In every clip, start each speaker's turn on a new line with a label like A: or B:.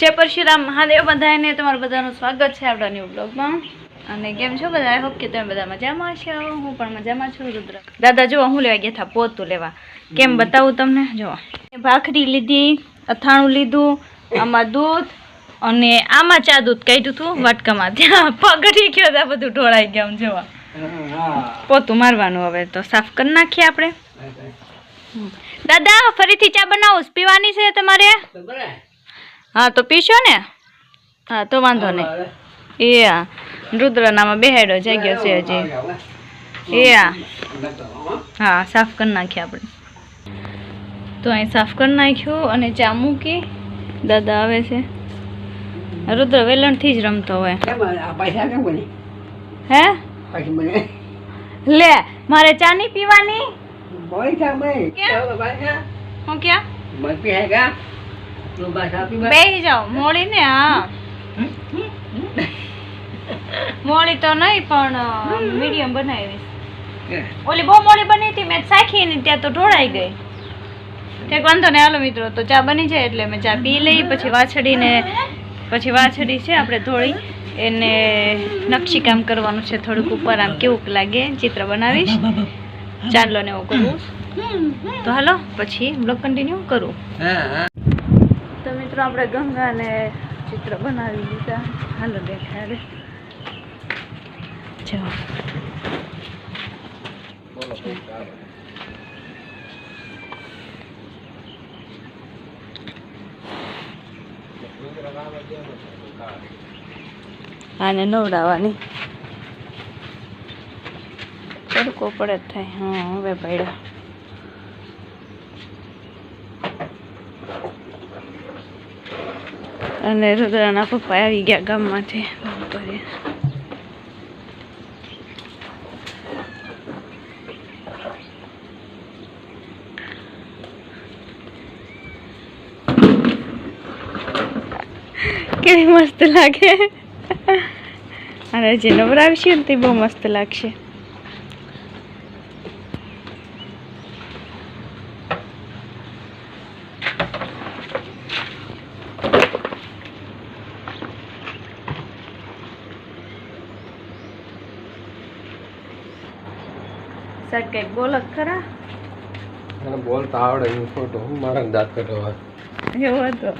A: જય પરશુરામ મહાદેવ બધાને તમારું બધાનું સ્વાગત છે આપણા ન્યૂ બ્લોગમાં અને કેમ છો બધા? આઈ હોપ કે તમે બધા મજામાં છો હું પણ મજામાં છું રુદ્ર. દાદા જો હું લેવા ગયા હતા પોતું લેવા. કેમ બતાવું તમને? જો ભાખરી લીધી અથાણું લીધું આમાં દૂધ અને આમાં ચા દૂધ કાઢ્યું હતું વાટકામાં. ત્યાં પગડી ગયો હતા બધું ઢોળાઈ ગયા આમ જોવા પોતું મારવાનું હવે તો સાફ કરી નાખીએ આપણે. દાદા ફરીથી ચા બનાવો. પીવાની છે તમારે? હા તો પીશો ને? હા તો વાંધો નહીં. એ હા રુદ્રનામાં બેહાડ્યો જાગ્યો છે હજી. એ હા હા સાફ કરી નાખીએ આપણે. તો અહીં સાફ કરી નાખ્યું અને ચા મૂકી દાદા આવે છે. રુદ્ર વેલણથી જ રમતો હોય. હે? લે મારે ચા નહીં પીવાની? હું ક્યાં?
B: તું બેસી
A: જાઓ. મોડી ને હા. મોડી તો નહીં પણ મીડિયમ બનાવીશ. ઓલી બહુ મોડી બની હતી મેં સાખી ને ત્યાં તો ઢોળાઈ ગઈ. ઠીક વાંધો નહીં હાલો મિત્રો તો ચા બની જાય એટલે મેં ચા પી લઈ પછી વાછડીને પછી વાછડી છે આપણે થોડી એને નકશીકામ કરવાનું છે થોડુંક ઉપર આમ કેવું લાગે ચિત્ર બનાવીશ. ચાલો ને એવું કરવું. તો હાલો પછી બ્લોગ કન્ટિન્યુ કરું. તો મિત્રો આપણે ગંગાને ચિત્ર બનાવી દીધા. હાલો દેખાડે. આને નવડાવવાની. તડકો પડે થાય. હા, હવે પડ્યા. અને રુદ્રના પપ્પા આવી ગયા ગામમાંથી. બપોરે કેવી મસ્ત લાગે. અને જે નવરાવશે ને તે બહુ મસ્ત લાગશે. સર કંઈક બોલો ખરા?
B: બોલતા આવડે હું ખોટો હું મારા દાંત કઢવા
A: એવો હતો.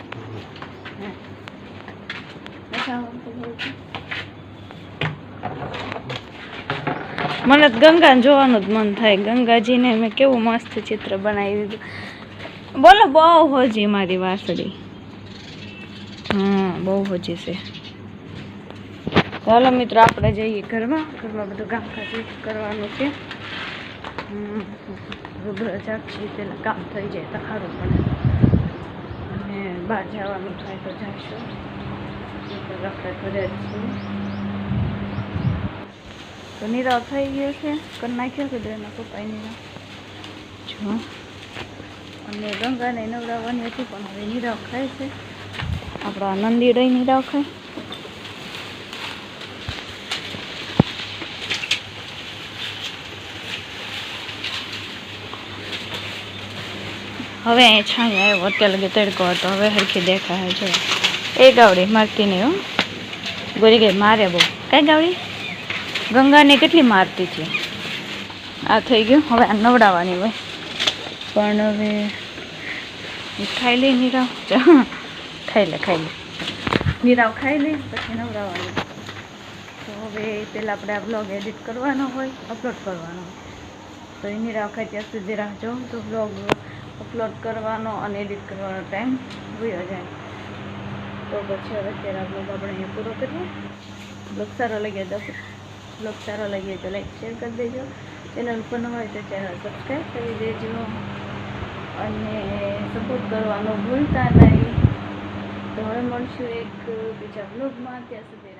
A: મને ગંગા જોવાનું જ મન થાય. ગંગાજીને મેં કેવું મસ્ત ચિત્ર બનાવી દીધું. બોલો બહુ હોજી મારી વાસળી. હા બહુ હોજી છે. ચાલો મિત્રો આપણે જઈએ ઘરમાં. ઘરમાં બધું કામકાજ કરવાનું છે. જાગશી પેલા કામ થઈ જાય તો સારું પડે. અને બહાર જવાનું થાય તો જઈશું આપણે ઘરે છીએ. તો નીરવ થઈ ગયો છે. કરી નાખ્યો છે બેના પપ્પાએ નીરાવ જો. અને ગંગાને નવડાવવાની હતી પણ હવે નીરાવ ખાય છે. આપણા નંદી રહી નીરાવ ખાય હવે અહીંયા છાણી આવ્યો, અત્યારે લગે તડકો હતો, હવે હરખી દેખાય છે. એ ગાવડી મારતી નહીં હો. ગોરી ગઈ, મારે બહુ. કઈ ગાવડી? ગંગાને કેટલી મારતી છે આ થઈ ગયું, હવે આ નવડાવવાની હોય. પણ હવે ખાઈ લે નીરાવ. ખાઈ લે ખાઈ લે. નીરાવ ખાઈ લે, પછી નવડાવવાની. તો હવે પહેલાં આપણે આ બ્લોગ એડિટ કરવાનો હોય અપલોડ કરવાનો હોય. તો એની રાખે ત્યાં સુધી રાખજો તો બ્લોગ અપલોડ કરવાનો અને એડિટ કરવાનો ટાઈમ ભૂયો જાય. તો પછી હવે અત્યારે આ બ્લોગ આપણે અહીંયા પૂરો કરીએ. બ્લોગ સારો લાગ્યો તો બ્લોગ સારો લાગ્યો તો લાઈક શેર કરી દેજો. ચેનલ પર ન હોય તો ચેનલ સબસ્ક્રાઈબ કરી દેજો. અને સપોર્ટ કરવાનો ભૂલતા નહીં. તો હવે મળશું એક બીજા બ્લોગમાં ત્યાં સુધી